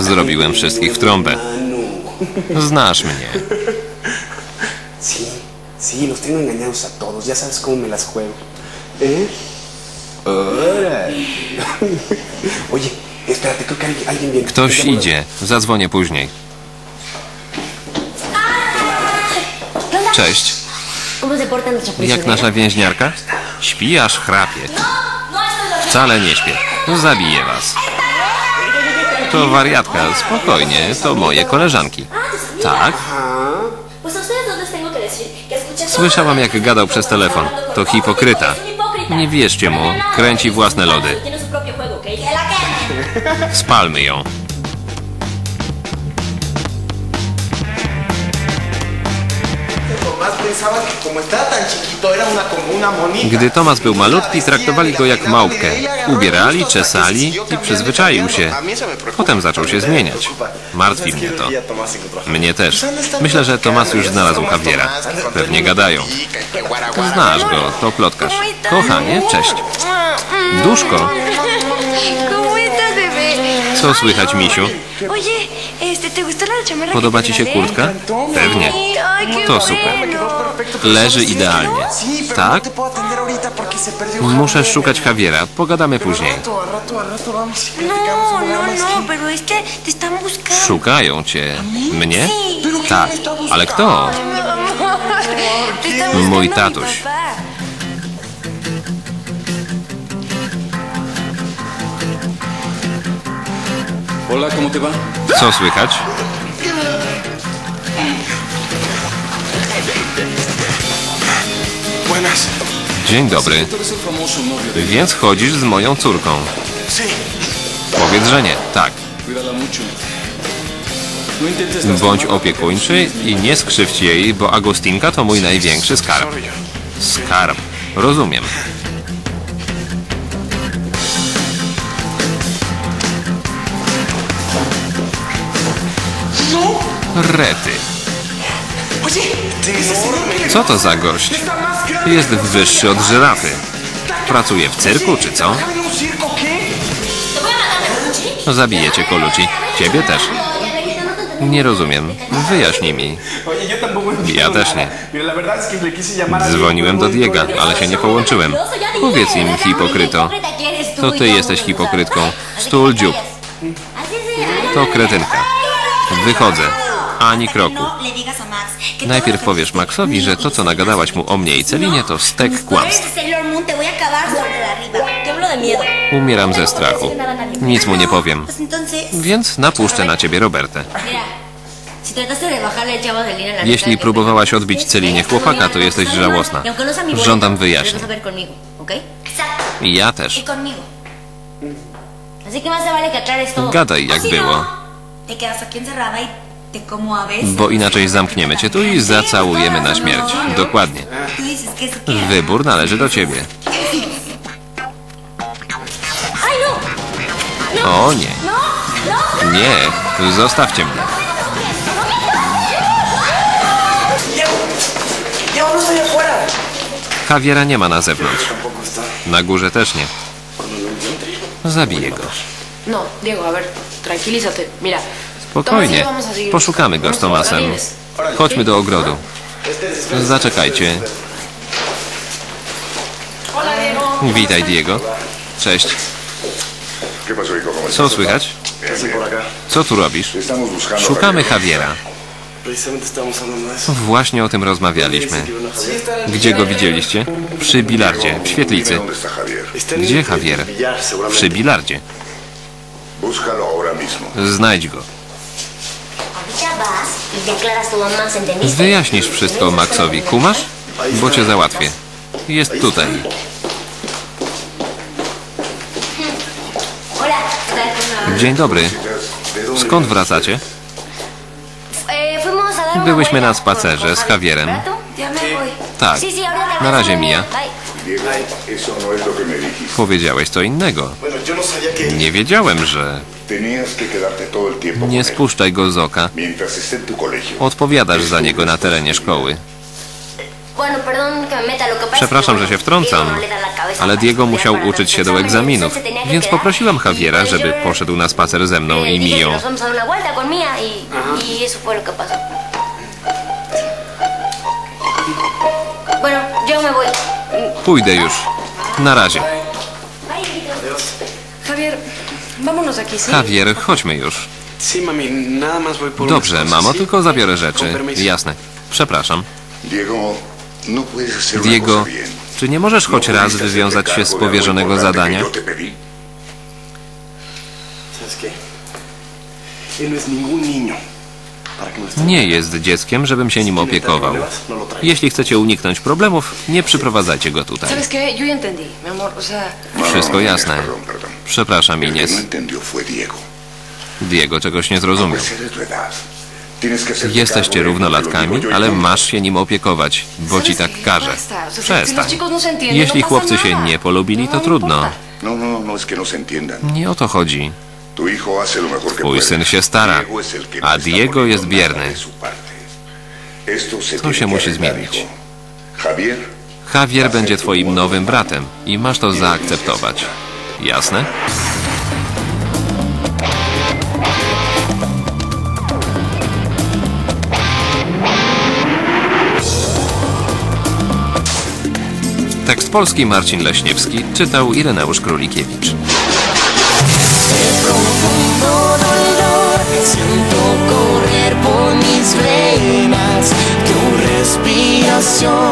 Zrobiłem wszystkich w trąbę. Znasz mnie. Sí, sí, los tengo engañados a todos. Ya sabes cómo me las juego. ¿Eh? Órale. Oye, espérate, creo que alguien, alguien viene. Ktoś idzie. Zadzwonię później. Cześć. ¿Cómo se porta nuestra Jak nasza więźniarka? Śpi aż chrapie. No dormida. Wcale nie śpię. Zabiję was. To wariatka. Spokojnie. To moje koleżanki. Tak? Słyszałam, jak gadał przez telefon. To hipokryta. Nie wierzcie mu. Kręci własne lody. Spalmy ją. Tomás pensaba que como estaba tan chiquito Gdy Tomas był malutki, traktowali go jak małpkę. Ubierali, czesali i przyzwyczaił się. Potem zaczął się zmieniać. Martwi mnie to. Mnie też. Myślę, że Tomas już znalazł Javiera. Pewnie gadają. Znasz go, to plotkarz. Kochanie, cześć. Duszko, ¿Cómo estás, bebé? Co słychać, misiu? Oye, este, ¿te gustó la chamarra Podoba ci się kurtka? Pewnie. Qué To super. Leży idealnie. Tak? no perdió. Muszę szukać Javiera. Pogadamy później. No, no, no. Szukają cię. Mnie? Tak. Ale kto? Mój tatuś. Hola, ¿cómo te va? Co słychać? Buenas. Dzień dobry. Więc chodzisz z moją córką. Powiedz, że nie. Tak. No Bądź opiekuńczy i nie skrzywdź jej, bo Agustinka to mój największy skarb. Skarb. Rozumiem. Rety. Co to za gość? Jest wyższy od żyrafy. Pracuje w cyrku, czy co? ¿Trabajar en un circo o qué? Te voy a matar, Colucci. Zabiję cię, Koluci. Ciebie też. Nie rozumiem. Wyjaśnij mi. Ja też nie. Dzwoniłem do Diega, ale się nie połączyłem. Powiedz im, hipokryto. To ty jesteś hipokrytką. Stul dziób. To kretynka. Wychodzę. Ani kroku. Najpierw powiesz Maxowi, że to, co nagadałaś mu o mnie i Celinie, to stek kłamstw. Umieram ze strachu. Nic mu nie powiem. Więc napuszczę na ciebie Robertę. Jeśli próbowałaś odbić Celinie chłopaka, to jesteś żałosna. Żądam wyjaśnień. ja też. Gadaj, jak było. Bo inaczej zamkniemy cię tu i zacałujemy na śmierć. Dokładnie. Wybór należy do ciebie. ¡Ay, no! O nie. ¡No! ¡No! Nie. Zostawcie mnie. Javiera nie ma na zewnątrz. Na górze też nie. Zabiję go. No, Diego, a ver, tranquilízate. Mira. Spokojnie. Poszukamy go z Tomasem. Chodźmy do ogrodu. Zaczekajcie. Witaj, Diego. Cześć. ¿Qué pasó, hijo? ¿Cómo Co słychać? Co tu robisz? Szukamy Javier. Javiera. Właśnie o tym rozmawialiśmy. Gdzie go widzieliście? Przy bilardzie, w świetlicy. Gdzie Javier? Przy bilardzie. Znajdź go. Wyjaśnisz wszystko Maxowi. Kumasz? Bo cię załatwię. Jest tutaj. ¿qué tal? Dzień dobry. ¿De dónde Skąd wracacie? Una Byłyśmy na spacerze z Javierem. Tak. Na razie, Mia. Powiedziałeś co innego. Nie wiedziałem, że nie spuszczaj go z oka. Odpowiadasz za niego na terenie szkoły. Przepraszam, że się wtrącam, no ale Diego musiał uczyć się do egzaminów, więc poprosiłam Javiera, żeby poszedł na spacer ze mną i Mía y, y. Bueno, yo me voy. Pójdę już. Na razie. Javier, vámonos aquí, ¿sí? Javier, chodźmy już. Dobrze, mamo, tylko zabiorę rzeczy. Jasne. Przepraszam. Diego, no czy nie możesz No choć raz pudiste wywiązać się z powierzonego zadania? Él no es ningún niño. Para que no esté- Nie jest dzieckiem, żebym się nim opiekował. Jeśli chcecie uniknąć problemów, nie przyprowadzajcie go tutaj. Wszystko jasne. Przepraszam, Ines. no Diego. Czegoś nie zrozumiał. Jesteście równolatkami, y ale masz się nim opiekować, bo ci ¿sabes tak każe. Przestań. no Jeśli no chłopcy się nie polubili, to No trudno. No, no, no no. Nie o to chodzi. Twój syn się stara, a Diego jest bierny. To się musi zmienić. Javier będzie twoim nowym bratem i masz to zaakceptować. Jasne? Tekst polski Marcin Leśniewski czytał Ireneusz Królikiewicz. Siento correr por mis venas tu respiración